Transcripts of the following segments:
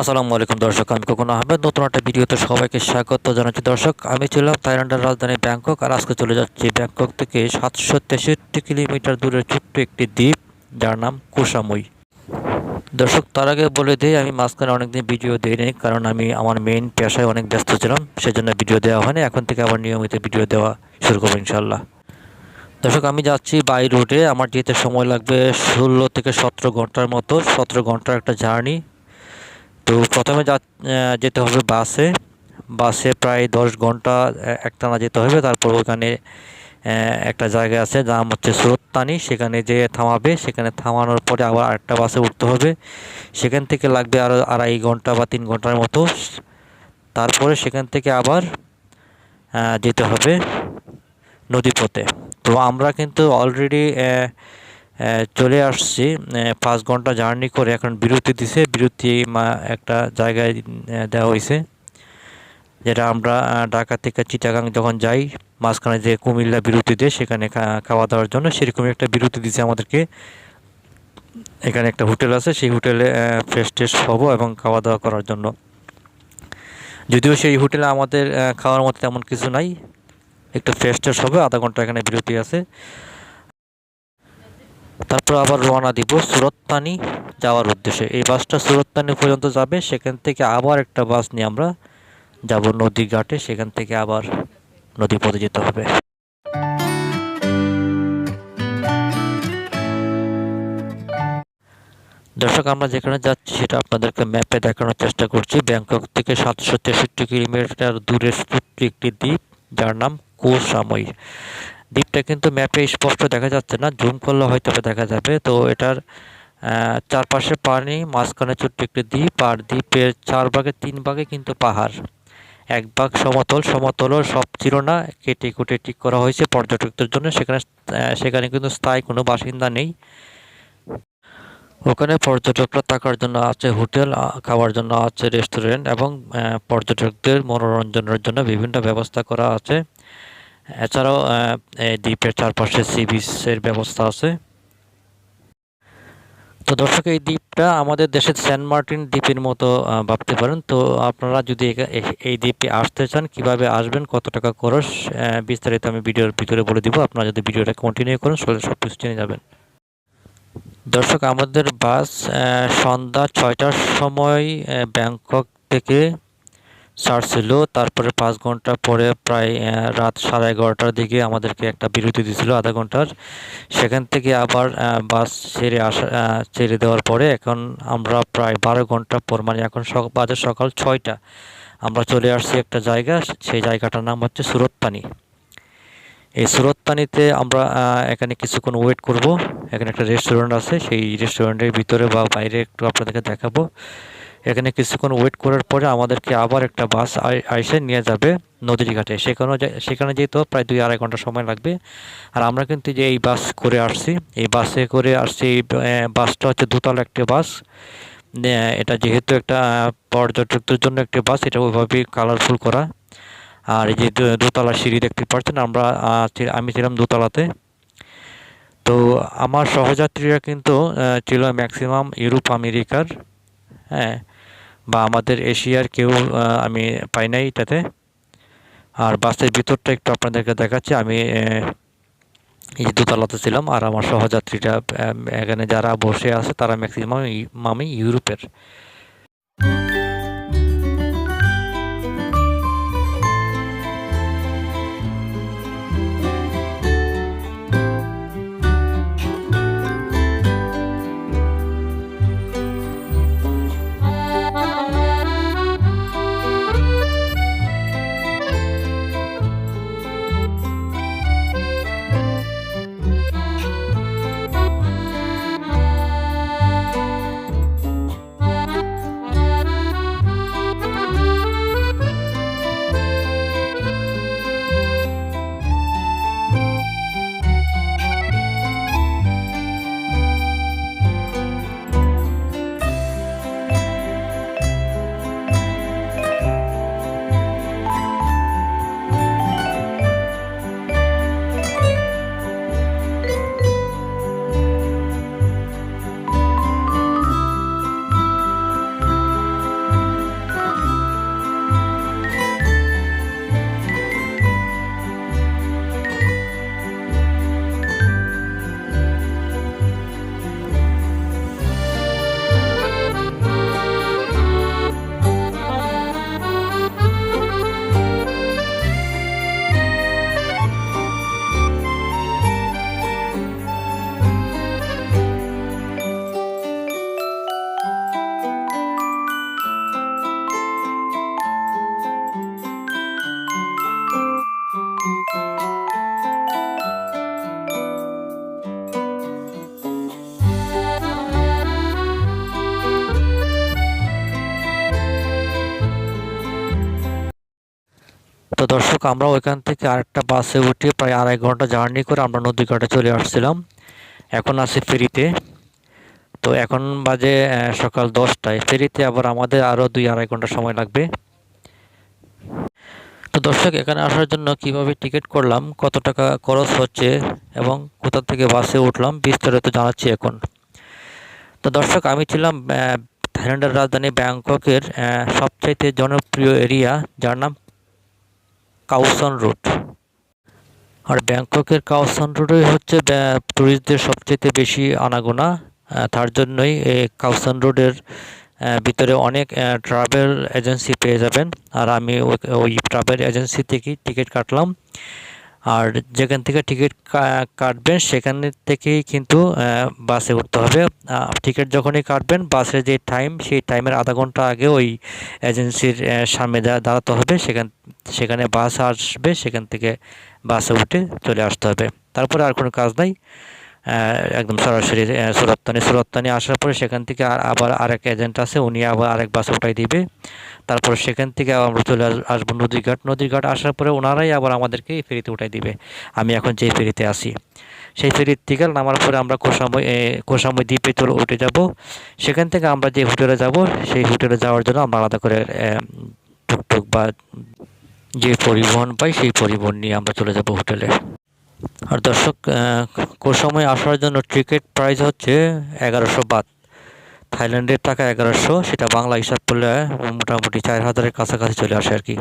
আসসালামু আলাইকুম দর্শক, আমি কখন আহমেদ। নতুন একটা ভিডিওতে সবাইকে স্বাগত জানাচ্ছি দর্শক। আমি ছিলাম থাইল্যান্ডের রাজধানী ব্যাংকক আর আজকে চলে যাচ্ছি ব্যাংকক থেকে সাতশো তেষট্টি কিলোমিটার দূরের ছোট্ট একটি দ্বীপ, যার নাম কুসামুই দর্শক, তার আগে বলে দিই, আমি মাঝখানে অনেকদিন ভিডিও দিইনি, কারণ আমি আমার মেইন পেশায় অনেক ব্যস্ত ছিলাম, সেজন্য ভিডিও দেওয়া হয়নি। এখন থেকে আবার নিয়মিত ভিডিও দেওয়া শুরু করব ইনশাল্লাহ দর্শক, আমি যাচ্ছি বাই রুটে। আমার যেতে সময় লাগবে ষোলো থেকে সতেরো ঘণ্টার মতো, সতেরো ঘণ্টার একটা জার্নি। তো প্রথমে যা যেতে হবে বাসে। বাসে প্রায় দশ ঘণ্টা একটানা যেতে হবে। তারপর ওখানে একটা জায়গা আছে, নাম হচ্ছে সুরত্তানি। সেখানে যে থামাবে। সেখানে থামানোর পরে আবার আরেকটা বাসে উঠতে হবে। সেখান থেকে লাগবে আরও আড়াই ঘণ্টা বা তিন ঘণ্টার মতো। তারপরে সেখান থেকে আবার যেতে হবে নদীপথে। তো আমরা কিন্তু অলরেডি চলে আসছি। পাঁচ ঘণ্টা জার্নি করে এখন বিরতি দিছে। বিরতি মা- একটা জায়গায় দেওয়া হয়েছে যেটা আমরা ঢাকা থেকে চিটাগাং যখন যাই, মাঝখানে যে কুমিল্লা বিরতি দেয়, সেখানে খাওয়া দাওয়ার জন্য সেরকমই একটা বিরতি দিছে আমাদেরকে। এখানে একটা হোটেল আছে, সেই হোটেলে ফ্রেশ ট্রেশ হব এবং খাওয়া দাওয়া করার জন্য। যদিও সেই হোটেলে আমাদের খাওয়ার মতো তেমন কিছু নাই, একটু ফ্রেশ ট্রেশ হবে, আধা ঘণ্টা এখানে বিরতি আছে। তারপর আবার রওনা দিব সুরতপানি যাওয়ার উদ্দেশ্যে। এই বাসটা সুরতপানি পর্যন্ত যাবে, সেখান থেকে আবার একটা বাস নিয়ে আমরা যাব নদী ঘাটে, সেখান থেকে আবার নদী পথে যেতে হবে। দর্শক, আমরা যেখানে যাচ্ছি সেটা আপনাদেরকে ম্যাপে দেখানোর চেষ্টা করছি। ব্যাংকক থেকে সাতশো তেষট্টি কিলোমিটার দূরে একটি দ্বীপ, যার নাম কো সাময়ী দ্বীপটা কিন্তু ম্যাপে স্পষ্ট দেখা যাচ্ছে না। জুম করলে হয়তো দেখা যাবে। তো এটার চারপাশে পানি, মাঝখানে ছোট্ট একটি দ্বীপ আর দ্বীপের চার ভাগে তিন ভাগে কিন্তু পাহাড়। এক ভাগ সমতল সমতলও সব ছিল না। কেটে কুটে ঠিক করা হয়েছে পর্যটকদের জন্য। সেখানে সেখানে কিন্তু স্থায়ী কোনো বাসিন্দা নেই। ওখানে পর্যটকরা থাকার জন্য আছে হোটেল খাওয়ার জন্য আছে রেস্টুরেন্ট এবং পর্যটকদের মনোরঞ্জনের জন্য বিভিন্ন ব্যবস্থা করা আছে। এছাড়াও এই দ্বীপের চারপাশে সি বিচের ব্যবস্থা আছে। তো দর্শক, এই দ্বীপটা আমাদের দেশের সেন্ট মার্টিন দ্বীপের মতো ভাবতে পারেন। তো আপনারা যদি এই দ্বীপে আসতে চান, কীভাবে আসবেন, কত টাকা খরচ বিস্তারিত আমি ভিডিওর ভিতরে বলে দিব। আপনারা যদি ভিডিওটা কন্টিনিউ করেন সব কিছু জেনে যাবেন। দর্শক, আমাদের বাস সন্ধ্যা ছয়টার সময় ব্যাংকক থেকে ছাড়ছিল তারপরে পাঁচ ঘণ্টা পরে প্রায় রাত সাড়ে এগারোটার দিকে আমাদেরকে একটা বিরতি দিয়েছিল আধা ঘণ্টার। সেখান থেকে আবার বাস ছেড়ে আসা ছেড়ে দেওয়ার পরে এখন আমরা প্রায় বারো ঘণ্টা পর মানে এখন সক- বাজে সকাল ছয়টা, আমরা চলে আসছি একটা জায়গা সেই জায়গাটার নাম হচ্ছে সুরতপানি। এই সুরতপানিতে আমরা এখানে কিছুক্ষণ ওয়েট করব। এখানে একটা রেস্টুরেন্ট আছে, সেই রেস্টুরেন্টের ভিতরে বা বাইরে একটু আপনাদেরকে দেখাবো। এখানে কিছুক্ষণ ওয়েট করার পরে আমাদেরকে আবার একটা বাস আই- আইসে নিয়ে যাবে নদীর ঘাটে সেখানেও যা- সেখানে যেতে প্রায় দুই আড়াই ঘণ্টা সময় লাগবে। আর আমরা কিন্তু যে এই বাস করে আসছি, এই বাসে করে আসছি এই বাসটা হচ্ছে দোতলা একটি বাস এটা যেহেতু একটা পর্যটকদের জন্য একটি বাস এটা ওইভাবেই কালারফুল করা। আর এই যে দোতলা সিঁড়ি দেখতে পাচ্ছেন, আমরা আমি ছিলাম দোতলাতে। তো আমার সহযাত্রীরা কিন্তু ছিল ম্যাক্সিমাম ইউরোপ আমেরিকার হ্যাঁ। বা আমাদের এশিয়ার কেউ আমি পাই নাই এটাতে। আর বাসের ভিতরটা একটু আপনাদেরকে দেখাচ্ছি। আমি এই দোতলাতে ছিলাম আর আমার সহযাত্রীরা এখানে যারা বসে আছে তারা ম্যাক্সিমাম আমি ইউরোপের। তো দর্শক, আমরা ওইখান থেকে আরেকটা বাসে উঠে প্রায় আড়াই ঘণ্টা জার্নি করে আমরা নদীঘাটে চলে আসছিলাম। এখন আছি ফেরিতে। তো এখন বাজে সকাল দশটায়। ফেরিতে আবার আমাদের আরও দুই আড়াই ঘণ্টা সময় লাগবে। তো দর্শক, এখানে আসার জন্য কীভাবে টিকিট করলাম, কত টাকা খরচ হচ্ছে এবং কোথা থেকে বাসে উঠলাম, বিস্তারিত জানাচ্ছি এখন। তো দর্শক, আমি ছিলাম থাইল্যান্ডের রাজধানী ব্যাংককের সবচাইতে জনপ্রিয় এরিয়া, যার নাম কাউসন রুট আর ব্যাংককের কাউসন রোডই হচ্ছে ট্যুরিস্টদের সবচেয়ে বেশি আনাগোনা। তার জন্যই কাউসন রোডের ভিতরে অনেক ট্রাভেল এজেন্সি পেয়ে যাবেন। আর আমি ওই ট্রাভেল এজেন্সি থেকেই টিকিট কাটলাম। আর যেখান থেকে টিকিট কাটবেন সেখান থেকেই কিন্তু বাসে উঠতে হবে। টিকিট যখনই কাটবেন, বাসের যে টাইম সেই টাইমের আধা ঘণ্টা আগে ওই এজেন্সির সামনে দাঁড়াতে হবে। সেখান, সেখানে বাস আসবে, সেখান থেকে বাসে উঠে চলে আসতে হবে। তারপরে আর কোনো কাজ নাই। একদম সরাসরি সুরত্তানি সুরত্তানি আসার পরে সেখান থেকে আর আবার আরেক এজেন্ট আছে, উনি আবার আরেক বাস উঠাই দিবে। তারপর সেখান থেকে আমরা চলে আসব নদীঘাট। নদীঘাট আসার পরে ওনারাই আবার আমাদেরকে এই ফেরিতে উঠাই দিবে। আমি এখন যেই ফেরিতে আসি সেই ফেরির থেকে নামার পরে আমরা কোসাময় কোসাময় দ্বীপে চলে উঠে যাব। সেখান থেকে আমরা যে হোটেলে যাব, সেই হোটেলে যাওয়ার জন্য আমরা আলাদা করে টুকটুক বা যে পরিবহন পাই, সেই পরিবহন নিয়ে আমরা চলে যাব হোটেলে আর দর্শক কোসময় আসার জন্য টিকিট প্রাইস হচ্ছে এগারোশো বাত থাইল্যান্ডের টাকা এগারোশো, সেটা বাংলা হিসাব করলে মোটামুটি চার হাজারের কাছাকাছি চলে আসে আর কি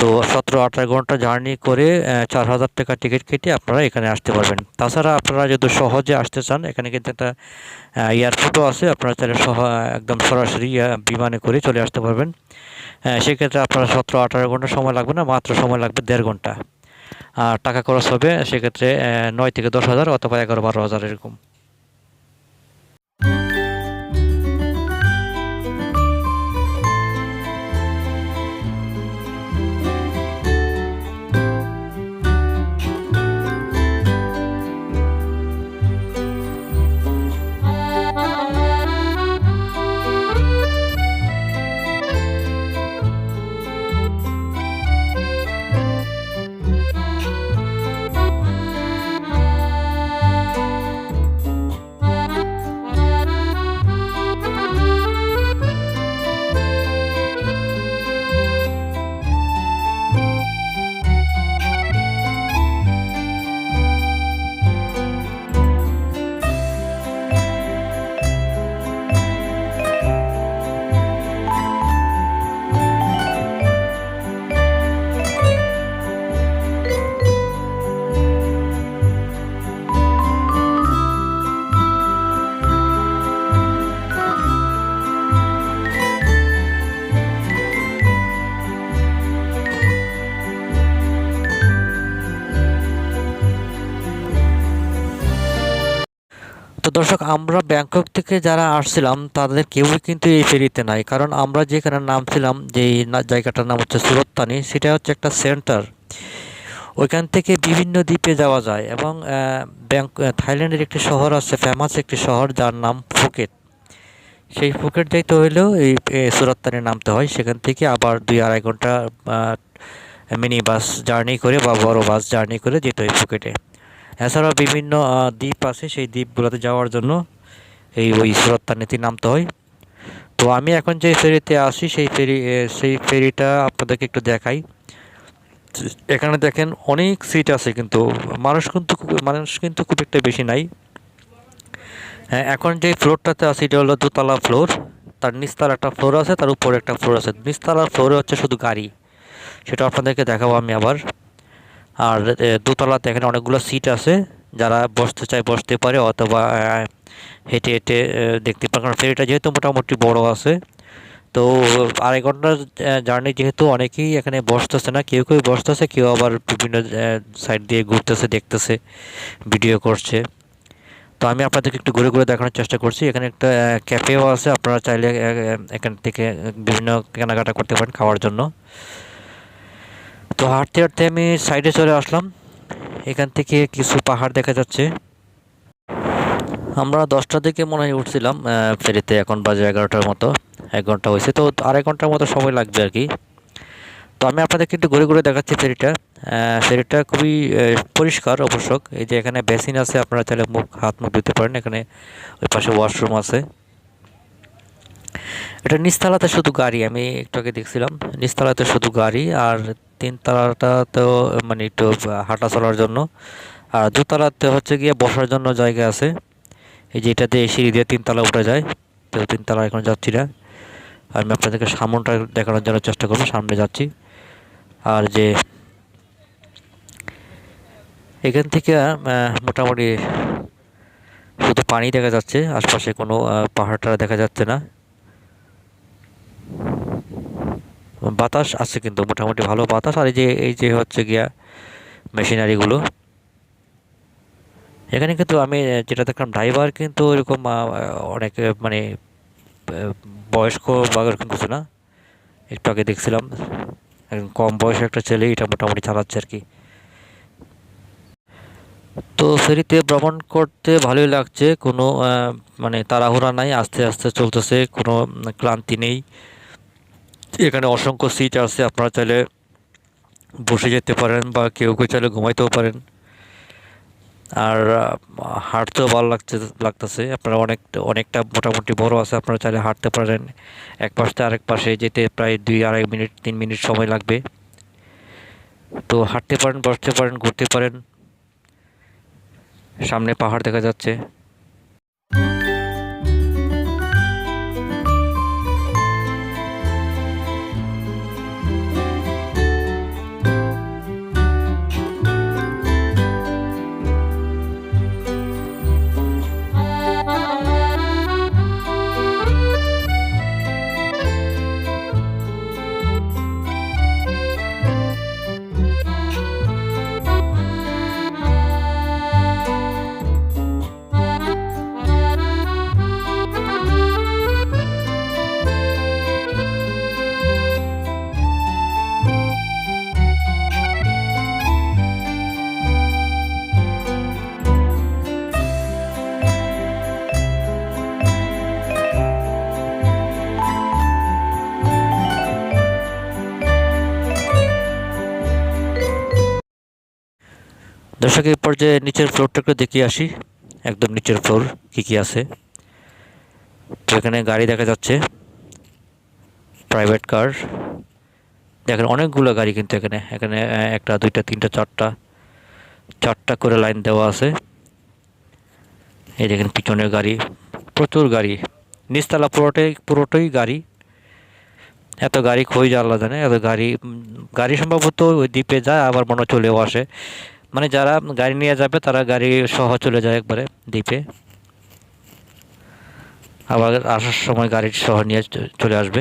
তো সতেরো আঠারো ঘণ্টা জার্নি করে চার হাজার টাকা টিকিট কেটে আপনারা এখানে আসতে পারবেন। তাছাড়া আপনারা যদি সহজে আসতে চান, এখানে কিন্তু একটা এয়ারপোর্টও আছে, আপনারা চাইলে সহ, একদম সরাসরি বিমানে করে চলে আসতে পারবেন। সেক্ষেত্রে আপনারা সতেরো আঠারো ঘণ্টা সময় লাগবে না, মাত্র সময় লাগবে দেড় ঘণ্টা। টাকা খরচ হবে সেক্ষেত্রে নয় থেকে দশ হাজার অথবা এগারো বারো হাজার এরকম। দর্শক, আমরা ব্যাংকক থেকে যারা আসছিলাম, তাদের কেউই কিন্তু এই ফেরিতে নাই। কারণ আমরা যেখানে নামছিলাম যে জায়গাটার নাম হচ্ছে সুরত্তানি, সেটা হচ্ছে একটা সেন্টার। ওইখান থেকে বিভিন্ন দ্বীপে যাওয়া যায় এবং ব্যাংক থাইল্যান্ডের একটি শহর আছে, ফেমাস একটি শহর, যার নাম ফুকেট। সেই ফুকেট যাইতে হইলেও এই সুরত্তানে নামতে হয়। সেখান থেকে আবার দুই আড়াই ঘণ্টা মিনি বাস জার্নি করে বা বড় বাস জার্নি করে যেতে হয় ফুকেটে। এছাড়াও বিভিন্ন দ্বীপ আছে, সেই দ্বীপগুলোতে যাওয়ার জন্য এই ওই সুরত্তানিতে নামতে হয়। তো আমি এখন যে ফেরিতে আসি, সেই ফেরি সেই ফেরিটা আপনাদেরকে একটু দেখাই। এখানে দেখেন অনেক সিট আছে কিন্তু, মানুষ কিন্তু মানুষ কিন্তু খুব একটা বেশি নাই। হ্যাঁ এখন যে ফ্লোরটাতে আছে, এটা হলো দোতলা ফ্লোর। তার নিচতলা একটা ফ্লোর আছে, তার উপরে একটা ফ্লোর আছে। নিচতলার ফ্লোরে হচ্ছে শুধু গাড়ি। সেটা আপনাদেরকে দেখাবো আমি আবার। আর দোতলাতে এখানে অনেকগুলো সিট আছে। যারা বসতে চায় বসতে পারে অথবা হেঁটে হেঁটে দেখতে পারে। কারণ ফেরিটা যেহেতু মোটামুটি বড় আছে, তো আড়াই ঘণ্টার জার্নি যেহেতু অনেকেই এখানে বসতেছে না, কেউ কেউ বসতেছে, কেউ আবার বিভিন্ন সাইড দিয়ে ঘুরতেছে, দেখতেছে ভিডিও করছে। তো আমি আপনাদেরকে একটু ঘুরে ঘুরে দেখানোর চেষ্টা করছি। এখানে একটা ক্যাফেও আছে, আপনারা চাইলে এখান থেকে বিভিন্ন কেনাকাটা করতে পারেন খাওয়ার জন্য। তো হাঁটতে হাঁটতে আমি সাইডে চলে আসলাম। এখান থেকে কিছু পাহাড় দেখা যাচ্ছে। আমরা দশটার দিকে মনে হয় উঠছিলাম ফেরিতে, এখন বাজে এগারোটার মতো। এক ঘণ্টা হয়েছে, তো আড়াই ঘণ্টার মতো সময় লাগবে আর কি। তো আমি আপনাদের কিন্তু ঘুরে ঘুরে দেখাচ্ছি ফেরিটা। ফেরিটা খুবই পরিষ্কার অবশ্যক। এই যে এখানে বেসিন আছে, আপনারা চাইলে মুখ, হাত মুখ ধুতে পারেন। এখানে ওই পাশে ওয়াশরুম আছে। এটা নিচতলাতে শুধু গাড়ি, আমি একটু আগে দেখছিলাম। নিচতলাতে শুধু গাড়ি আর তিনতলাটাতেও মানে একটু হাঁটা চলার জন্য। আর দোতলাতে হচ্ছে গিয়ে বসার জন্য জায়গা আছে। এই যে এটা দিয়ে সিঁড়ি দিয়ে তিনতলা উঠে যায়। তো তিনতলা এখন যাচ্ছি না। আমি আপনাদেরকে সামনটা দেখানোর জন্য চেষ্টা করব সামনে যাচ্ছি। আর যে এখান থেকে মোটামুটি শুধু পানি দেখা যাচ্ছে আশপাশে কোনো আহ, পাহাড়টা দেখা যাচ্ছে না। বাতাস আছে কিন্তু, মোটামুটি ভালো বাতাস। আর এই যে এই যে হচ্ছে গিয়া মেশিনারিগুলো এখানে কিন্তু আমি যেটা দেখলাম ড্রাইভার কিন্তু এরকম অনেক মানে বয়স্ক বা এরকম কিছু না। একটু আগে দেখছিলাম কম বয়সের একটা ছেলে, এটা মোটামুটি চালাচ্ছে আর কি। তো ফেরিতে ভ্রমণ করতে ভালোই লাগছে, কোনো মানে তাড়াহুড়া নাই, আস্তে আস্তে চলতেছে, কোনো ক্লান্তি নেই। এখানে অসংখ্য সিট আছে, আপনারা চাইলে বসে যেতে পারেন বা কেউ কেউ চাইলে ঘুমাইতেও পারেন। আর হাঁটতেও ভালো লাগছে, লাগতেছে। আপনারা অনেক, অনেকটা মোটামুটি বড় আছে, আপনারা চাইলে হাঁটতে পারেন। এক পাশ থেকে আরেক পাশে যেতে প্রায় দুই আড়াই মিনিট, তিন মিনিট সময় লাগবে। তো হাঁটতে পারেন, বসতে পারেন, ঘুরতে পারেন। সামনে পাহাড় দেখা যাচ্ছে। দর্শক এই পর্যায়ে নিচের ফ্লোরটা একটু দেখিয়ে আসি। একদম নিচের ফ্লোর কী কী আছে। তো এখানে গাড়ি দেখা যাচ্ছে। প্রাইভেট কার দেখেন অনেকগুলো গাড়ি কিন্তু এখানে। এখানে একটা, দুইটা, তিনটা, চারটা চারটা করে লাইন দেওয়া আছে। এই দেখেন পিছনের গাড়ি। প্রচুর গাড়ি। নিচতলা পুরোটাই পুরোটাই গাড়ি। এত গাড়ি খই আল্লাহ জানে। এত গাড়ি গাড়ি সম্ভবত ওই দ্বীপে যায়, আবার মনে চলেও আসে। মানে যারা গাড়ি নিয়ে যাবে, তারা গাড়ি সহ চলে যায় একবারে দ্বীপে। আবার আসার সময় গাড়ি সহ নিয়ে চলে আসবে।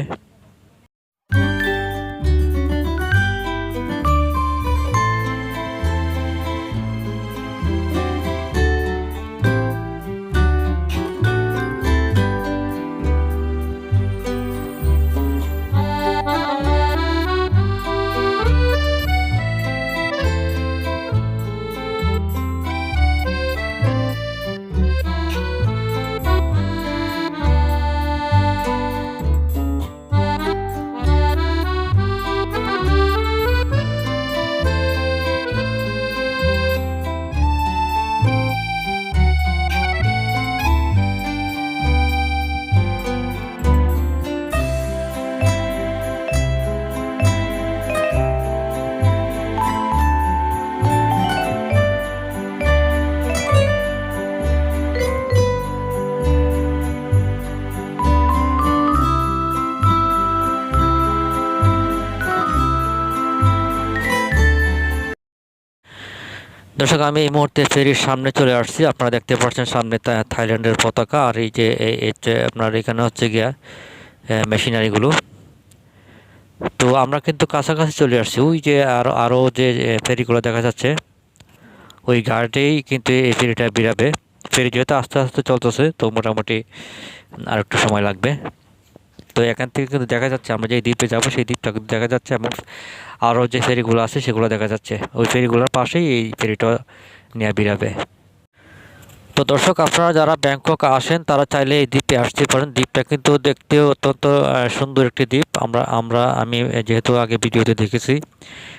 দর্শক, আমি এই মুহূর্তে ফেরির সামনে চলে আসছি। আপনারা দেখতে পাচ্ছেন সামনে থাইল্যান্ডের পতাকা আর এই যে এই- এই যে আপনার এখানে হচ্ছে গিয়া মেশিনারিগুলো। তো আমরা কিন্তু কাছাকাছি চলে আসছি। ওই যে আরও আরও যে ফেরিগুলো দেখা যাচ্ছে, ওই ঘাটেই কিন্তু এই ফেরিটা বেরাবে। ফেরি যেহেতু আস্তে আস্তে চলতেছে, তো মোটামুটি আর একটু সময় লাগবে। তো এখান থেকে কিন্তু দেখা যাচ্ছে আমরা যে দ্বীপে যাব, সেই দ্বীপটা কিন্তু দেখা যাচ্ছে এবং আরও যে ফেরিগুলো আছে সেগুলো দেখা যাচ্ছে। ওই ফেরিগুলোর পাশেই এই ফেরিটা নিয়ে বেরাবে তো দর্শক, আপনারা যারা ব্যাংকক আসেন, তারা চাইলে এই দ্বীপে আসতে পারেন। দ্বীপটা কিন্তু দেখতে অত্যন্ত সুন্দর একটি দ্বীপ। আমরা আমরা, আমি যেহেতু আগে ভিডিওতে দেখেছি।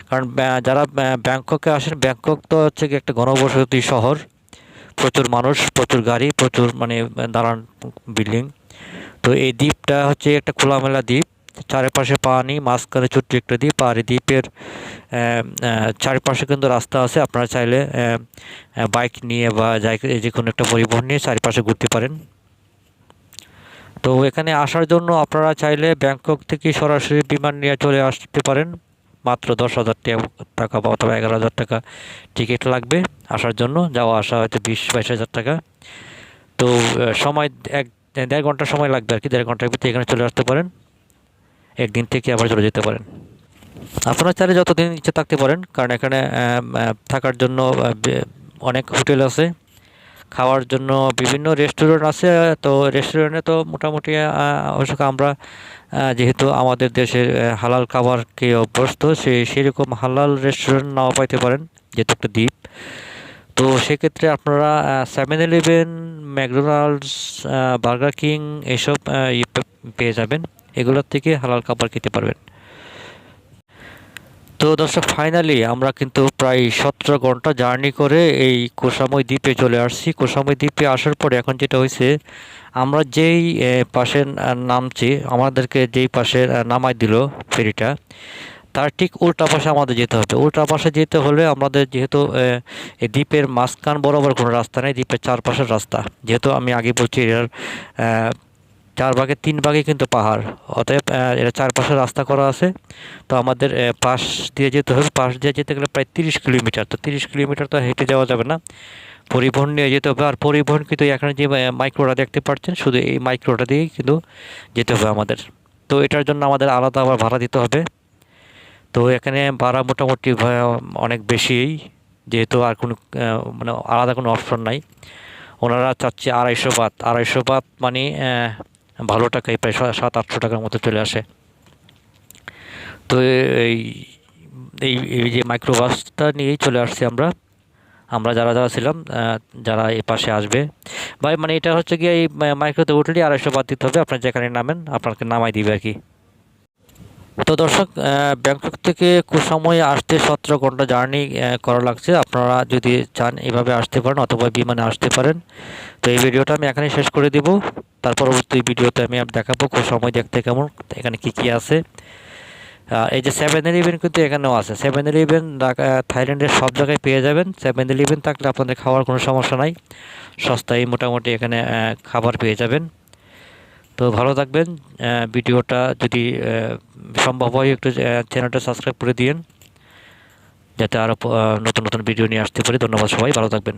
কারণ যারা ব্যাংককে আসেন, ব্যাংকক তো হচ্ছে কি একটা ঘনবসতি শহর। প্রচুর মানুষ, প্রচুর গাড়ি, প্রচুর মানে দাঁড়ান বিল্ডিং। তো এই দ্বীপটা হচ্ছে একটা খোলামেলা দ্বীপ। চারিপাশে পানি, মাঝখানে ছোট্ট একটা দ্বীপ আর এই দ্বীপের চারিপাশে কিন্তু রাস্তা আছে। আপনারা চাইলে বাইক নিয়ে বা যাই যে কোনো একটা পরিবহন নিয়ে চারিপাশে ঘুরতে পারেন। তো এখানে আসার জন্য আপনারা চাইলে ব্যাংকক থেকে সরাসরি বিমান নিয়ে চলে আসতে পারেন। মাত্র দশ হাজার টাকা বা অথবা এগারো হাজার টাকা টিকিট লাগবে। আসার জন্য যাওয়া আসা হয়তো বিশ বাইশ হাজার টাকা। তো সময় এক দেড় ঘণ্টা সময় লাগবে আর কি দেড় ঘণ্টার ভিতরে এখানে চলে আসতে পারেন। একদিন থেকে আবার চলে যেতে পারেন। আপনারা চাইলে যতদিন ইচ্ছে থাকতে পারেন কারণ এখানে থাকার জন্য অনেক হোটেল আছে। খাওয়ার জন্য বিভিন্ন রেস্টুরেন্ট আছে তো রেস্টুরেন্টে তো মোটামুটি অবশ্য আমরা যেহেতু আমাদের আহ, হালাল খাবারকে অভ্যস্ত সে সেরকম হালাল রেস্টুরেন্ট নাও পাইতে পারেন যেহেতু একটা দ্বীপ। তো সেক্ষেত্রে আপনারা Seven Eleven McDonald's Burger King ইয়ে পেয়ে যাবেন। এগুলোর থেকে হালাল খাবার খেতে পারবেন। তো দর্শক ফাইনালি আমরা কিন্তু প্রায় সতেরো ঘণ্টা জার্নি করে এই কোসাময় দ্বীপে চলে আসছি। কোসাময় দ্বীপে আসার পরে এখন যেটা হয়েছে, আমরা যেই পাশে নামছি, আমাদেরকে যেই পাশে নামাই দিল ফেরিটা তার ঠিক উল্টা পাশে আমাদের যেতে হবে। উল্টা পাশে যেতে হলে আমাদের যেহেতু দ্বীপের মাঝখান বরাবর কোনো রাস্তা নেই, দ্বীপের চারপাশের রাস্তা। যেহেতু আমি আগে বলছি এর চার ভাগে তিন ভাগে কিন্তু পাহাড়। অতএব এটা চারপাশে রাস্তা করা আছে। তো আমাদের পাশ দিয়ে যেতে হবে। পাশ দিয়ে যেতে গেলে প্রায় তিরিশ কিলোমিটার। তো তিরিশ কিলোমিটার তো হেঁটে যাওয়া যাবে না। পরিবহন নিয়ে যেতে হবে। আর পরিবহন কিন্তু এখানে যে মাইক্রোটা দেখতে পাচ্ছেন, শুধু এই মাইক্রোটা দিয়েই কিন্তু যেতে হবে আমাদের। তো এটার জন্য আমাদের আলাদা আবার ভাড়া দিতে হবে। তো এখানে ভাড়া মোটামুটি অনেক বেশিই। যেহেতু আর কোনো মানে আলাদা কোনো অপশন নাই। ওনারা চাচ্ছে আড়াইশো বাত আড়াইশো বাত মানে ভালো টাকায় প্রায় সাত, আটশো টাকার মতো চলে আসে। তো এই এই যে মাইক্রোবাসটা নিয়েই চলে আসছি আমরা। আমরা যারা যারা ছিলাম যারা এই পাশে আসবে। বা মানে এটা হচ্ছে কি এই মাইক্রোতে উঠলেই আড়াইশো বাদ দিতে হবে। আপনার যেখানে নামেন, আপনাকে নামাই দিবে আর কি। তো দর্শক ব্যাংকক থেকে সময় আসতে সতেরো ঘণ্টা জার্নি করা লাগছে। আপনারা যদি চান এভাবে আসতে পারেন অথবা বিমানে আসতে পারেন। তো এই ভিডিওটা আমি এখানে শেষ করে দিব। তার পরবর্তী ভিডিওতে আমি দেখাবো সময় দেখতে কেমন, এখানে কি কি আছে। এই যে সেভেন ইলেভেন কিন্তু এখানেও আছে। সেভেন ইলেভেন থাইল্যান্ডের সব জায়গায় পেয়ে যাবেন। সেভেন ইলেভেন থাকলে আপনাদের খাওয়ার কোনো সমস্যা নাই। সস্তায় মোটামুটি এখানে খাবার পেয়ে যাবেন। তো ভালো থাকবেন। ভিডিওটা যদি সম্ভব হয় একটু চ্যানেলটা সাবস্ক্রাইব করে দিন যাতে আরও নতুন নতুন ভিডিও নিয়ে আসতে পারি। ধন্যবাদ সবাই। ভালো থাকবেন।